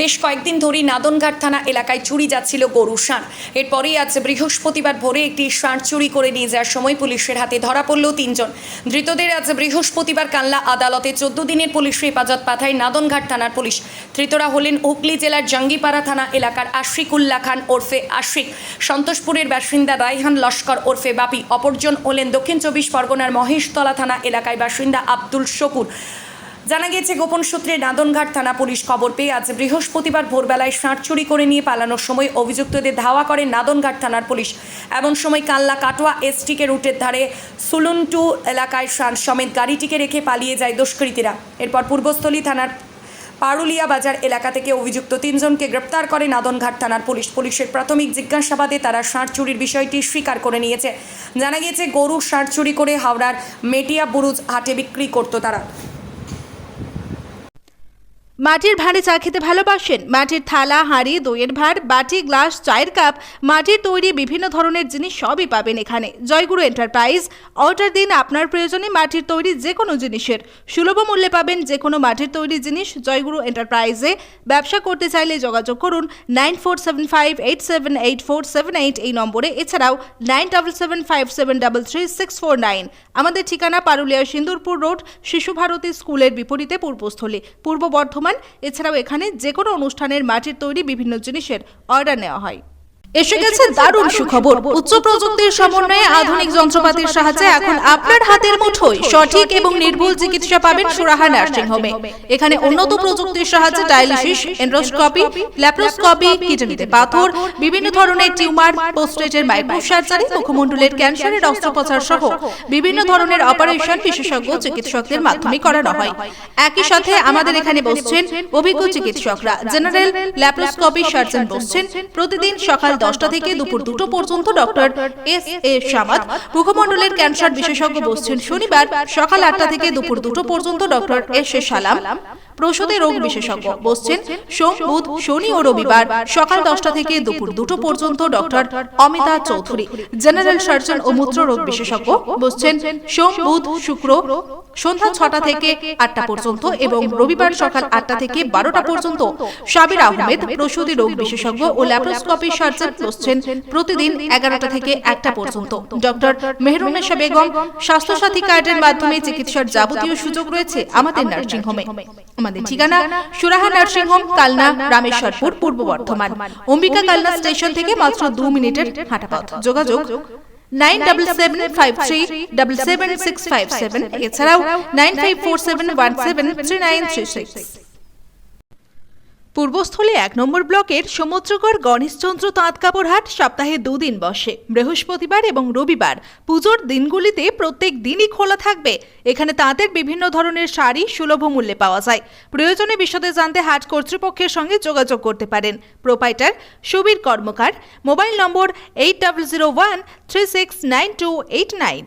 বেশ কয়েকদিন ধরেই নাদনঘাট থানা এলাকায় চুরি যাচ্ছিল গরু ষাঁড়। এরপরেই আজ বৃহস্পতিবার ভোরে একটি ষাঁড় চুরি করে নিয়ে যাওয়ার সময় পুলিশের হাতে ধরা পড়ল তিনজন। ধৃতদের আজ বৃহস্পতিবার কাল্লা আদালতে চোদ্দ দিনের পুলিশ হেফাজত পাঠায় নাদনঘাট থানার পুলিশ। ধৃতরা হলেন হুগলি জেলার জঙ্গিপাড়া থানা এলাকার আশিকুল্লা খান ওরফে আশিক, সন্তোষপুরের বাসিন্দা রায়হান লস্কর ওরফে বাপি, অপরজন হলেন দক্ষিণ চব্বিশ পরগনার মহেশতলা থানা এলাকায় বাসিন্দা আব্দুল শকুর। জানা গিয়েছে, গোপন সূত্রে নাদনঘাট থানা পুলিশ খবর পেয়ে আজ বৃহস্পতিবার ভোরবেলায় ষাঁড় চুরি করে নিয়ে পালানোর সময় অভিযুক্তদের ধাওয়া করে নাদনঘাট থানার পুলিশ। এমন সময় কাল্লা কাটোয়া এসটিকে রুটের ধারে সুলুনটু এলাকায় ষাঁড় সমেত গাড়িটিকে রেখে পালিয়ে যায় দুষ্কৃতীরা। এরপর পূর্বস্থলী থানার পারুলিয়া বাজার এলাকা থেকে অভিযুক্ত তিনজনকে গ্রেপ্তার করে নাদনঘাট থানার পুলিশ। পুলিশের প্রাথমিক জিজ্ঞাসাবাদে তারা ষাঁড় চুরির বিষয়টি স্বীকার করে নিয়েছে। জানা গিয়েছে গরু ষাঁড় চুরি করে হাওড়ার মেটিয়া বুরুজ হাটে বিক্রি করতো তারা। মাটির ভাঁড়ে চা খেতে ভালোবাসেন। মাটির থালা, হাঁড়ি, দইয়ের ভাঁড়, বাটি, গ্লাস, চায়ের কাপ, মাটির তৈরি বিভিন্ন ধরনের জিনিস সবই পাবেন এখানে। জয়গুরু এন্টারপ্রাইজ, অর্ডার দিন আপনার প্রয়োজনে মাটির তৈরি যে কোনো জিনিসের। সুলভ মূল্যে পাবেন যে কোনো মাটির তৈরি জিনিস জয়গুরু এন্টারপ্রাইজে। ব্যবসা করতে চাইলে যোগাযোগ করুন nine four seven five eight seven eight four seven eight এই নম্বরে। এছাড়াও nine double seven five seven double three six four nine. আমাদের ঠিকানা পারুলিয়া সিন্দুরপুর রোড, শিশু ভারতী স্কুলের বিপরীতে পূর্বস্থলী। পূর্ব বর্ধমান এছাড়াও এখানে যে কোনো অনুষ্ঠানের মাটির তৈরি বিভিন্ন জিনিসের অর্ডার নেওয়া হয়। এসে গেছে দারুণ সুখবর। উচ্চ প্রযুক্তির সমন্বয়ে আধুনিক যন্ত্রপাতির সাহায্যে এখন আপনার হাতের মুঠোয় সঠিক এবং নির্ভুল চিকিৎসা পাবেন সুরাহা নার্সিং হোমে। এখানে উন্নত প্রযুক্তির সাহায্যে ডায়ালিসিস এন্ড্রোস্কোপি ল্যাপ্রোস্কোপি কিডনিতে পাথর বিভিন্ন ধরনের টিউমার পোস্টেটের মাইক্রো সার্জারি মুখমণ্ডলের ক্যান্সারের অস্ত্রোপচার সহ বিভিন্ন ধরনের অপারেশন বিশেষজ্ঞ চিকিৎসকদের মাধ্যমে করানো হয়। একই সাথে আমাদের এখানে বসছেন অভিজ্ঞ চিকিৎসকরা। জেনারেল ল্যাপ্রোস্কোপি সার্জন বসছেন প্রতিদিন সকাল দশটা থেকে দুপুর দুটো পর্যন্ত ডক্টর এস এ সামাদ মুখমণ্ডলের ক্যান্সার বিশেষজ্ঞ বসছেন শনিবার সকাল আটটা থেকে দুপুর দুটো পর্যন্ত ডক্টর এস এ সালাম। প্রসূতি রোগ বিশেষজ্ঞ বসছেন সোম, বুধ, শনি ও রবিবার সকাল দশটা থেকে দুপুর দুটো পর্যন্ত doctor Amita Chowdhury. General surgeon ও মূত্র রোগ বিশেষজ্ঞ বসছেন সোম, বুধ, শুক্র সন্ধ্যা ছটা থেকে আটটা পর্যন্ত এবং রবিবার সকাল আটটা থেকে বারোটা পর্যন্ত সাবির আহমেদ প্রসূতি রোগ বিশেষজ্ঞ ও ল্যাপ্রোস্কোপি সার্জন বসছেন প্রতিদিন এগারোটা থেকে একটা পর্যন্ত। ডক্টর মেহরুন্নেশা বেগম স্বাস্থ্যসাথী কার্ডের মাধ্যমে চিকিৎসার যাবতীয় সুযোগ রয়েছে আমাদের নার্সিং হোমে আমাদের ঠিকানা সুরাহা নার্সিং হোম কালনা রামেশ্বরপুর পূর্ব বর্ধমান। অম্বিকা কালনা স্টেশন থেকে মাত্র দু মিনিটের হাঁটা পথ যোগাযোগ nine double seven five three double seven six five seven এছাড়াও nine five four seven one seven three nine three six Purbasthali এক নম্বর ব্লকের সমুদ্রগড় গণেশচন্দ্র তাঁত কাপড় হাট সপ্তাহে দুদিন বসে। বৃহস্পতিবার এবং রবিবার পুজোর দিনগুলিতে প্রত্যেক দিনই খোলা থাকবে। এখানে তাঁতের বিভিন্ন ধরনের শাড়ি সুলভ মূল্যে পাওয়া যায়। প্রয়োজনে বিশদে জানতে হাট কর্তৃপক্ষের সঙ্গে যোগাযোগ করতে পারেন। Proprietor Subir Karmakar, mobile number eight double zero one three six nine two eight nine